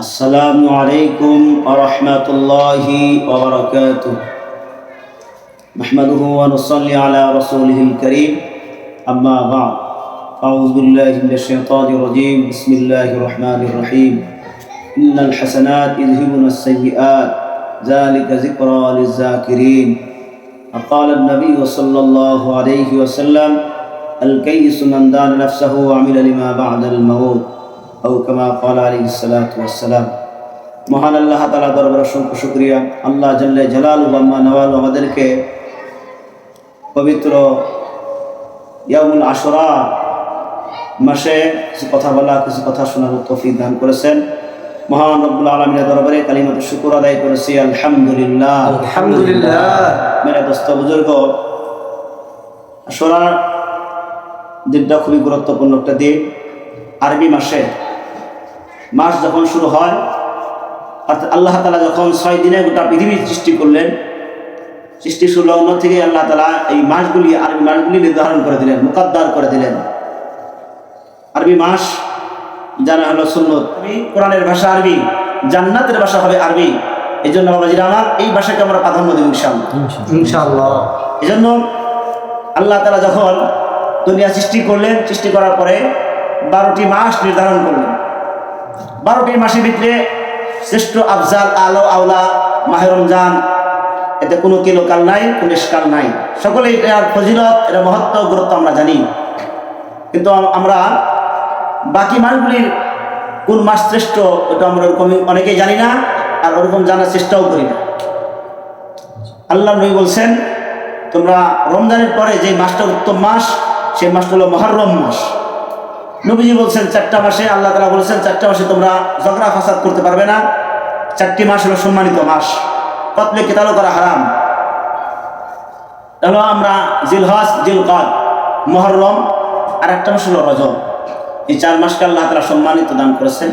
السلام عليكم ورحمة الله وبركاته. نحمده ونصلي على رسوله الكريم. أما بعد أعوذ بالله من الشيطان الرجيم. بسم الله الرحمن الرحيم. إن الحسنات يذهبن السيئات. ذلك ذكرى للذاكرين. وقال النبي صلى الله عليه وسلم الكيس من دان نفسه وعمل لما بعد الموت. মহান আল্লাহ তালা দরবার অসংখ্য শুক্রিয়া। আল্লাহ জালাল নওয়াল আমাদেরকে পবিত্র ইয়ামুল আশরা মাসে কিছু কথা বলা কিছু কথা শোনার তফিক দান করেছেন। মহান রব্বুল আলমিনের দরবারে শুকুর আদায় করেছি আলহামদুলিল্লাহ। আলহামদুলিল্লাহ। মেরা দোস্ত বুজুর্গ দিনটা খুবই গুরুত্বপূর্ণ একটা দিন। আরবি মাসে মাস যখন শুরু হয় অর্থাৎ আল্লাহ তালা যখন ছয় দিনে গোটা পৃথিবী সৃষ্টি করলেন সৃষ্টি সুলগ্ন থেকে আল্লাহ তালা এই মাসগুলি আরবি মাসগুলি নির্ধারণ করে দিলেন মোকাদ্দার করে দিলেন। আরবি মাস জানা হলো সুন্নত আরবি কোরআনের ভাষা আরবি জান্নাতের ভাষা হবে আরবি। এই জন্য বাবাজিরা আমার এই ভাষাকে আমরা প্রাধান্য দেব ইনশাআল্লাহ। ইনশাআল্লাহ। এই জন্য আল্লাহ তালা যখন দুনিয়া সৃষ্টি করলেন সৃষ্টি করার পরে বারোটি মাস নির্ধারণ করলেন। বারোটি মাসের ভিতরে শ্রেষ্ঠ আফজাল আলো আওলা মাহে রমজান, এতে কোনো কিলোকাল নাই, কোনো নাই। সকলেই এর ফজিলত, এর মহত্ব, গুরুত্ব আমরা জানি। কিন্তু আমরা বাকি মাসগুলির কোন মাস শ্রেষ্ঠ, ওটা আমরা ওরকম অনেকেই জানি না, আর ওরকম জানার চেষ্টাও করি না। আল্লাহ নবী বলছেন, তোমরা রমজানের পরে যে মাসটা উত্তম মাস, সেই মাসটা হলো মহরম মাস। নবীজি বলছেন, চারটা মাসে, আল্লাহ তালা বলেছেন, চারটা মাসে তোমরা ঝগড়া, ফাসাদ করতে পারবে না। চারটি মাস হলো সম্মানিত মাস। কতলে কেতালো করা হারাম? তাহলে আমরা জিলহাস জিলকাদ, মহরম আর একটা মাস হলো রজব। এই চার মাসকে আল্লাহ তালা সম্মানিত দান করেছেন।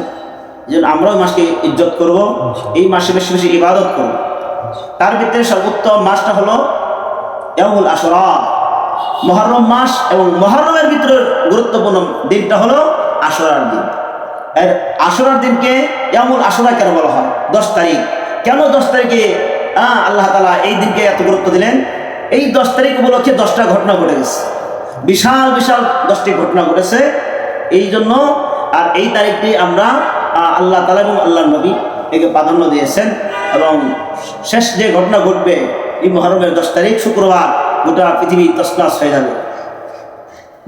জন্য আমরাও মাসকে ইজ্জত করব, এই মাসে বেশি বেশি ইবাদত করব। তার ভিতরে সর্বোত্তম মাসটা হলো ইয়ামুল আশরা। মহরম মাস এবং মহরমের ভিতরে গুরুত্বপূর্ণ দিনটা হলো আশরার দিন। এর আশরার দিনকে এমন আশরা কেন বলা হয়? দশ তারিখ। কেন দশ তারিখে আল্লাহ তালা এই দিনকে এত গুরুত্ব দিলেন? এই দশ তারিখ উপলক্ষে দশটা ঘটনা ঘটে গেছে। বিশাল বিশাল দশটি ঘটনা ঘটেছে। এই জন্য আর এই তারিখটি আমরা আল্লাহ তালা এবং আল্লাহ নবী একে প্রাধান্য দিয়েছেন। এবং শেষ যে ঘটনা ঘটবে এই মহরমের দশ তারিখ, শুক্রবার। গোটা পৃথিবী তসনাস হয়ে যাবে।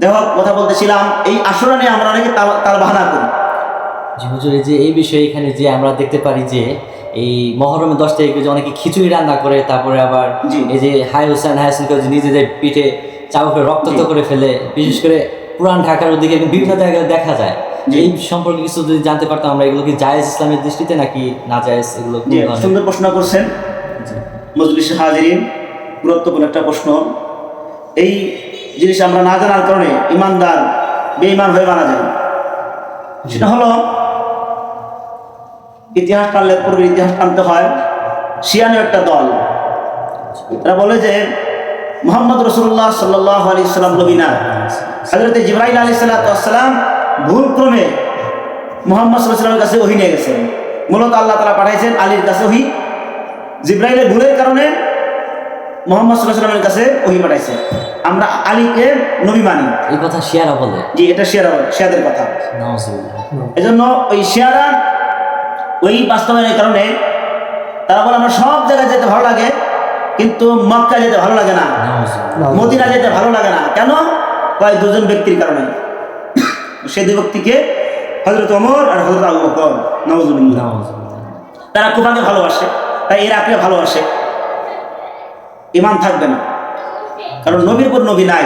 দেখো কথা বলতেছিলাম এই আসরা নিয়ে আমরা অনেকে তাল বাহানা করি। জি হুজুর এই যে এই বিষয়ে এখানে যে আমরা দেখতে পারি যে এই মহরমের দশ তারিখে যে অনেকে খিচুড়ি রান্না করে তারপরে আবার এই যে হাই হোসেন হাই হোসেন করে নিজেদের পিঠে চাবুকে রক্তাক্ত করে ফেলে বিশেষ করে পুরান ঢাকার ওদিকে বিভিন্ন জায়গায় দেখা যায়। এই সম্পর্কে কিছু যদি জানতে পারতাম আমরা এগুলো কি জায়েজ ইসলামের দৃষ্টিতে নাকি না জায়েজ এগুলো? সুন্দর প্রশ্ন করছেন। মজলিস হাজিরিন। গুরুত্বপূর্ণ একটা প্রশ্ন। এই জিনিস আমরা না জানার কারণে ইমানদার, বেঈমান হয়ে মারা যায়। সেটা হলো, ইতিহাস টানলে পূর্বের ইতিহাস টানতে হয়। শিয়ানো একটা দল। তারা বলে যে, মোহাম্মদ রসুল্লাহ সাল্লাহ আলি সাল্লাম নবীনা হাজরত জিব্রাইল আলী সাল্লাম ভুল ক্রমে মোহাম্মদ সাল্লামের কাছে ওহি নিয়ে গেছেন মূলত আল্লাহ তালা পাঠাইছেন আলীর কাছে ওহি। জিব্রাইলের ভুলের কারণে মোহাম্মদ সাল্লামের কাছে ওহি পাঠাইছে। আমরা আলীকে নবী মানি। এই কথা শিয়ারা বলে। জি এটা শেয়ার শেয়াদের কথা। নাউজুবিল্লাহ। এজন্য ওই শেয়ারা ওই বাস্তবায়নের কারণে তারা বলে আমার সব জায়গায় যেতে ভালো লাগে কিন্তু মক্কা যেতে ভালো লাগে না। মদিনা যেতে ভালো লাগে না। কেন? কয় দুজন ব্যক্তির কারণে। সেই দুই ব্যক্তিকে হজরত অমর আর হজরত আবু বকর। নওয়াজুবিল্লাহ তারা কুফাকে ভালোবাসে তাই ইরাককে ভালোবাসে। ইমান থাকবে না। কারণ নবীর পর নবী নাই।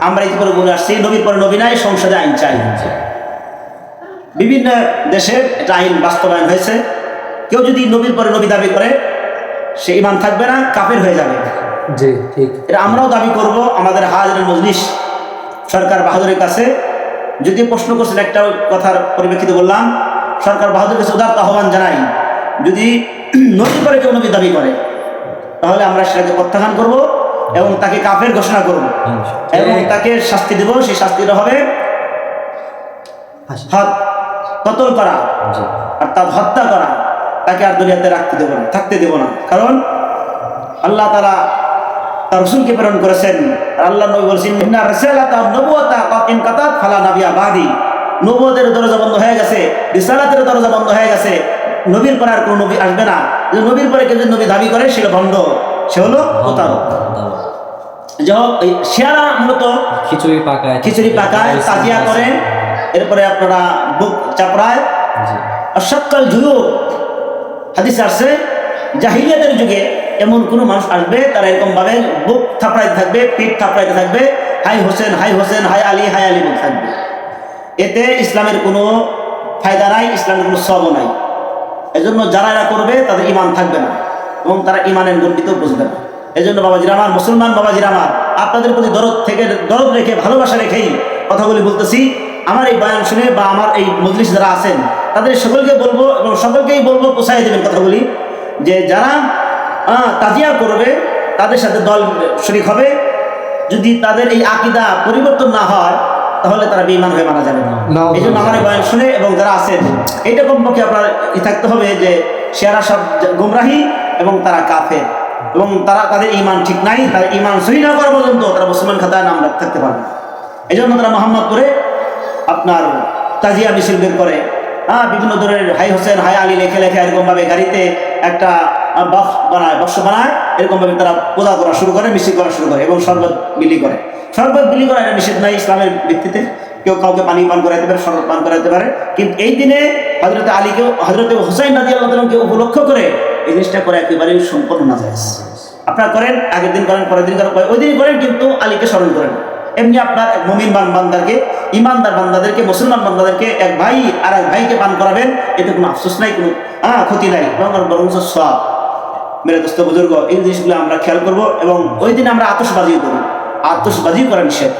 আমরা ইতিপরে বলে আসছি নবীর পর নবী নাই সংসদে আইন চাই। বিভিন্ন দেশে এটা আইন বাস্তবায়ন হয়েছে। কেউ যদি নবীর পরে নবী দাবি করে সে ইমান থাকবে না কাফের হয়ে যাবে। জি ঠিক। এটা আমরাও দাবি করব আমাদের হাজারের মজলিস সরকার বাহাদুরের কাছে। যদি প্রশ্ন করছেন একটা কথার পরিপ্রেক্ষিতে বললাম সরকার বাহাদুরের কাছে উদারত আহ্বান জানাই যদি নবী করে কেউ নবী দাবি করে তাহলে আমরা সেটাকে প্রত্যাখ্যান করব এবং তাকে কাফের ঘোষণা করব। এবং তাকে শাস্তি দেব সেই শাস্তিটা হবে কতল করা আর তার হত্যা করা তাকে আর দুনিয়াতে রাখতে দেবো না থাকতে দেবো না। কারণ আল্লাহ তারা তার রসুলকে প্রেরণ করেছেন। আর আল্লাহ নবী বলছেন ইন্না রাসালাতা নবুয়াতা কদ ইনকাতাত ফালা নাবিয়া বাদি। নবুয়তের দরজা বন্ধ হয়ে গেছে রিসালাতের দরজা বন্ধ হয়ে গেছে। নবীর পরে আর কোনো নবী আসবে না। যে নবীর পরে কেউ যদি নবী দাবি করে সে হলো ভণ্ড সে হলো প্রতারক দাও। যাই হোক এই শিয়ারা মূলত খিচুড়ি পাকায় খিচুড়ি পাকায় তাজিয়া করেন। এরপরে আপনারা বুক চাপড়ায়। আর সকাল যুগ হাদিস আসছে জাহিলিয়াতের যুগে এমন কোনো মানুষ আসবে তারা এরকম ভাবে বুক থাপড়াইতে থাকবে পিঠ থাপড়াইতে থাকবে হাই হোসেন হাই হোসেন হাই আলী হাই আলী থাকবে। এতে ইসলামের কোনো ফায়দা নাই ইসলামের কোনো সব নাই। এজন্য যারা এরা করবে, তাদের ইমান থাকবে না। এবং তারা ইমানের গণ্ডিত বুঝবে না। এজন্য বাবাজির আমার, মুসলমান বাবাজির আমার, আপনাদের প্রতি দরদ থেকে, দরদ রেখে, ভালোবাসা রেখেই কথাগুলি বলতেছি। আমার এই বয়ান শুনে বা আমার এই মজলিস যারা আছেন, তাদের সকলকে বলব এবং সকলকেই বলব পোষাই দেবেন কথাগুলি, যে যারা তাজিয়া করবে, তাদের সাথে দল শরিক হবে। যদি তাদের এই আকিদা পরিবর্তন না হয় তাহলে তারা বেঈমান হয়ে মারা যাবে না। এই জন্য আমার বয়ান শুনে এবং যারা আছেন এইটা কমপক্ষে আপনার থাকতে হবে যে সেরা সব গুমরাহি এবং তারা কাফের। এবং তারা তাদের ইমান ঠিক নাই তার ইমান সহি না করা পর্যন্ত তারা মুসলমান খাতায় নাম থাকতে পারবে এই জন্য তারা মোহাম্মদপুরে আপনার তাজিয়া মিছিল বের করে। হ্যাঁ বিভিন্ন ধরনের হাই হোসেন হাই আলী লেখে লেখে এরকমভাবে গাড়িতে একটা আহ, বক্স বানায় বক্স বানায় এরকমভাবে তারা পূজা করা শুরু করে মিছিল করা শুরু করে এবং শরবত বিলি করে। শরবত বিলি করা এটা নিষেধ নাই ইসলামের ভিত্তিতে। কেউ কাউকে পানি পান করাইতে পারে শরবত পান করাইতে পারে। কিন্তু এই দিনে হজরতে আলীকেও হজরতে হোসাইন নাদি আল্লাহকে উপলক্ষ করে এই জিনিসটা করে একেবারেই সম্পূর্ণ না যায় আপনারা করেন আগের দিন করেন পরের দিন করেন ওই দিন করেন কিন্তু আলীকে স্মরণ করেন। এমনি আপনার মমিন বান বান্দারকে ইমানদার বান্দাদেরকে মুসলমান বান্দাদেরকে এক ভাই আর এক ভাইকে পান করাবেন এতে কোনো আফসোস নাই কোনো হ্যাঁ ক্ষতি নাই বরং বরং সব মেরে দোস্ত বুজুর্গ, এই জিনিসগুলো আমরা খেয়াল করব এবং ওই দিন আমরা আতসবাজি করব। আতসবাজি করা নিষেধ।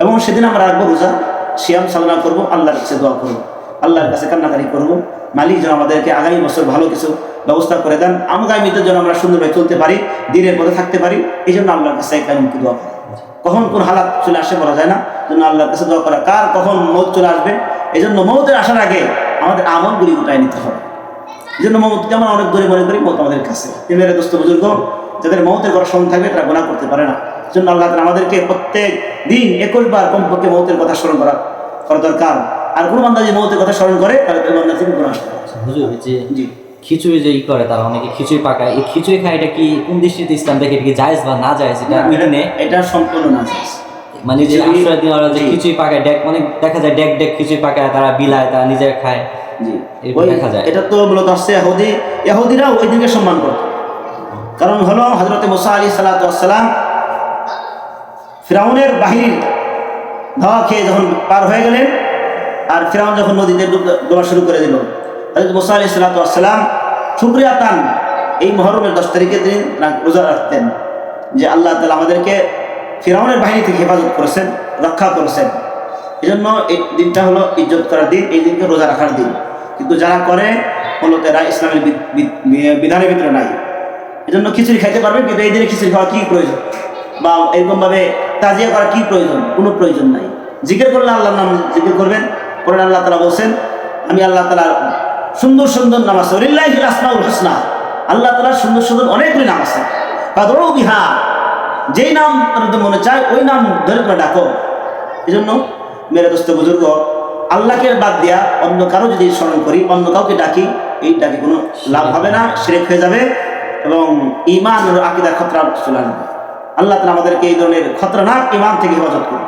এবং সেদিন আমরা রাখব রোজা শিয়াম সাধনা করব, আল্লাহর কাছে দোয়া করব। আল্লাহর কাছে কান্নাকারি করব। মালিক যেন আমাদেরকে আগামী বছর ভালো কিছু ব্যবস্থা করে দেন। আগামীতে যেন আমরা সুন্দরভাবে চলতে পারি, দিনের পথে থাকতে পারি, এই জন্য আল্লাহর কাছে কানুনকে দোয়া করা কখন কোন হালাত চলে আসে বলা যায় না জন্য আল্লাহর কাছে দোয়া করা। কার কখন মৌত চলে আসবে, এই জন্য মৌতের আসার আগে আমাদের আমলগুলি গোটায় নিতে হবে। এই জন্য মৌতকে আমরা অনেক দূরে মনে করি মৌত আমাদের কাছে। মেরে দোস্ত বুজুর্গ যাদের মমতের কথা স্মরণ থাকবে তারা গোনা করতে পারে না। এই জন্য আল্লাহ আমাদেরকে প্রত্যেক দিন একুশ বার কমপক্ষে মৌতের কথা স্মরণ করা করা দরকার। আর কোনো বান্দা যদি মৌতের কথা স্মরণ করে তাহলে ওই বান্দা থেকে গুণা আসতে পারে জি। খিচুড়ি যে ই করে তারা অনেকে খিচুড়ি পাকায়। এই খিচুড়ি খায় এটা কি কোন দৃষ্টিতে ইসলাম দেখে এটা কি জায়েজ বা না জায়েজ? এটা দিনে এটা সম্পূর্ণ না জায়েজ। মানে যে আশ্রয় দিন ওরা যে খিচুড়ি পাকায় ডেক অনেক দেখা যায় ডেক ডেক খিচুড়ি পাকায় তারা বিলায় তারা নিজেরা খায়। জি। এটা তো মূলত আসছে ইহুদি ইহুদিরা ওই দিনকে সম্মান করত কারণ হলো হজরত মুসা আলী সালাতাম ফিরাউনের বাহির ধাওয়া খেয়ে যখন পার হয়ে গেলেন আর ফিরাউন যখন নদীতে ডুব- ডোবা শুরু করে দিল হজরত মুসা আলী সালাতাম শুক্রিয়া তান এই মহরমের দশ তারিখে তিনি রা- রোজা রাখতেন যে আল্লাহ তালা আমাদেরকে ফিরাউনের বাহিনী থেকে হেফাজত করেছেন রক্ষা করেছেন। এই জন্য এই দিনটা হলো ইজ্জত করার দিন এই দিনকে রোজা রাখার দিন। কিন্তু যারা করে মূলত এরা ইসলামের বিধানের ভিতরে নাই। এই জন্য খিচুড়ি খাইতে পারবে, কিন্তু এই দিনে খিচুড়ি খাওয়া কী প্রয়োজন? বা এরকমভাবে তাজিয়া করা কী প্রয়োজন? কোনো প্রয়োজন নাই। জিজ্ঞের করলে আল্লাহর নাম জিজ্ঞের করবেন। কোরআন আল্লাহ তালা বলছেন, আমি আল্লাহ তালা সুন্দর সুন্দর নাম আছে ওলিল্লাহি আসমাউল হোসনা। আল্লাহ তালার সুন্দর সুন্দর অনেকগুলি নাম আছে। বিহা। যেই নাম তোমাদের মনে চায়, ওই নাম ধরে তোমরা ডাকো। এই জন্য মেরে দোস্ত বুজুর্গ আল্লাহকে বাদ দেওয়া অন্য কারও যদি স্মরণ করি, অন্য কাউকে ডাকি, এই ডাকি কোনো লাভ হবে না সেরেক হয়ে যাবে এবং ইমান আকিদার খতরা চলে আসবে। আল্লাহ তালা আমাদেরকে এই ধরনের খতরনাক ইমান থেকে হেফাজত করুন।